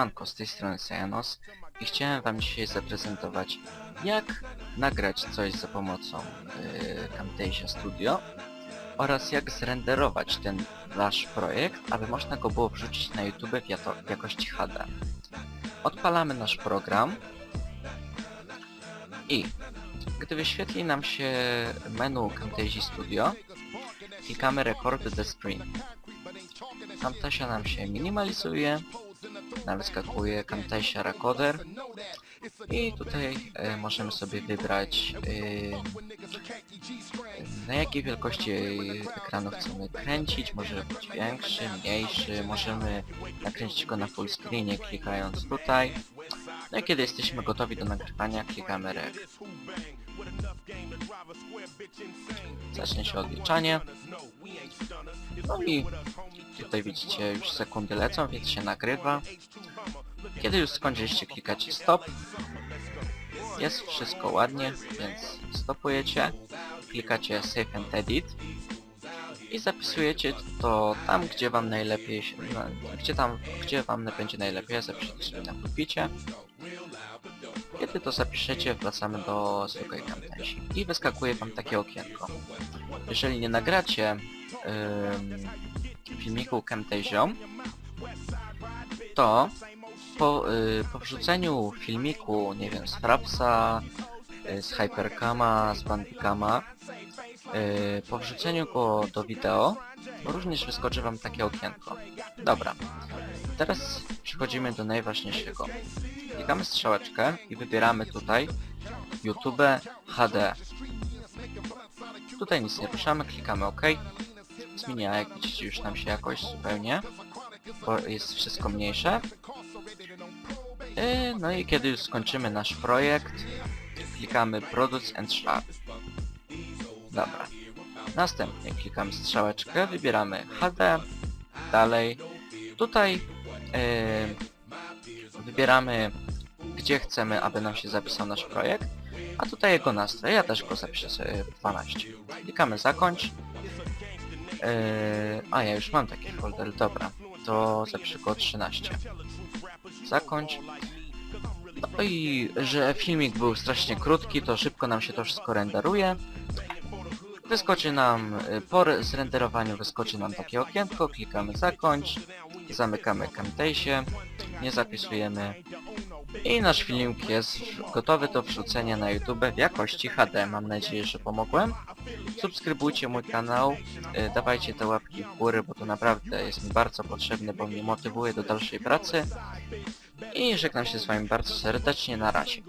Siemanko, z tej strony Cyanos i chciałem wam dzisiaj zaprezentować jak nagrać coś za pomocą yy, Camtasia Studio oraz jak zrenderować ten wasz projekt, aby można go było wrzucić na YouTube w, jakości HD. Odpalamy nasz program i gdy wyświetli nam się menu Camtasia Studio, klikamy Record the Screen. Camtasia nam się minimalizuje, nam wyskakuje Camtasia Recorder i tutaj e, możemy sobie wybrać e, na jakiej wielkości ekranu chcemy kręcić, może być większy, mniejszy, możemy nakręcić go na full screenie klikając tutaj. No i kiedy jesteśmy gotowi do nagrywania klikamy Rec. Zacznie się odliczanie. No i tutaj widzicie już sekundy lecą, więc się nagrywa. Kiedy już skończyliście klikacie stop. Jest wszystko ładnie, więc stopujecie. Klikacie save and edit. I zapisujecie to tam, gdzie wam najlepiej się, na, gdzie tam, gdzie wam będzie najlepiej. Ja zapiszę sobie na pulpicie. Kiedy to zapiszecie, wracamy do zwykłej Camtasia. I wyskakuje wam takie okienko. Jeżeli nie nagracie ym, filmiku Camtasią, to po, y, po wrzuceniu filmiku, nie wiem, z Frapsa, y, z Hypercama, z Bandicama, y, po wrzuceniu go do wideo, również wyskoczy wam takie okienko. Dobra, teraz przechodzimy do najważniejszego. Klikamy strzałeczkę i wybieramy tutaj YouTube HD. Tutaj nic nie ruszamy, klikamy OK. Zmienia, jak widzicie, już nam się jakoś zupełnie, bo jest wszystko mniejsze. Yy, no i kiedy już skończymy nasz projekt, klikamy Produce and Sharp. Dobra. Następnie klikamy strzałeczkę, wybieramy HD, dalej. Tutaj yy, wybieramy, gdzie chcemy, aby nam się zapisał nasz projekt, a tutaj jego nazwę. Ja też go zapiszę sobie w 12. Klikamy zakończ. Yy, a ja już mam taki folder, dobra. To zapiszę go 13. Zakończ. No i że filmik był strasznie krótki, to szybko nam się to wszystko renderuje. Wyskoczy nam, y, po re- zrenderowaniu wyskoczy nam takie okienko, klikamy zakończ, zamykamy Camtasie, nie zapisujemy i nasz filmik jest gotowy do wrzucenia na YouTube w jakości HD. Mam nadzieję, że pomogłem. Subskrybujcie mój kanał, y, dawajcie te łapki w górę, bo to naprawdę jest mi bardzo potrzebne, bo mnie motywuje do dalszej pracy. I żegnam się z wami bardzo serdecznie, na razie.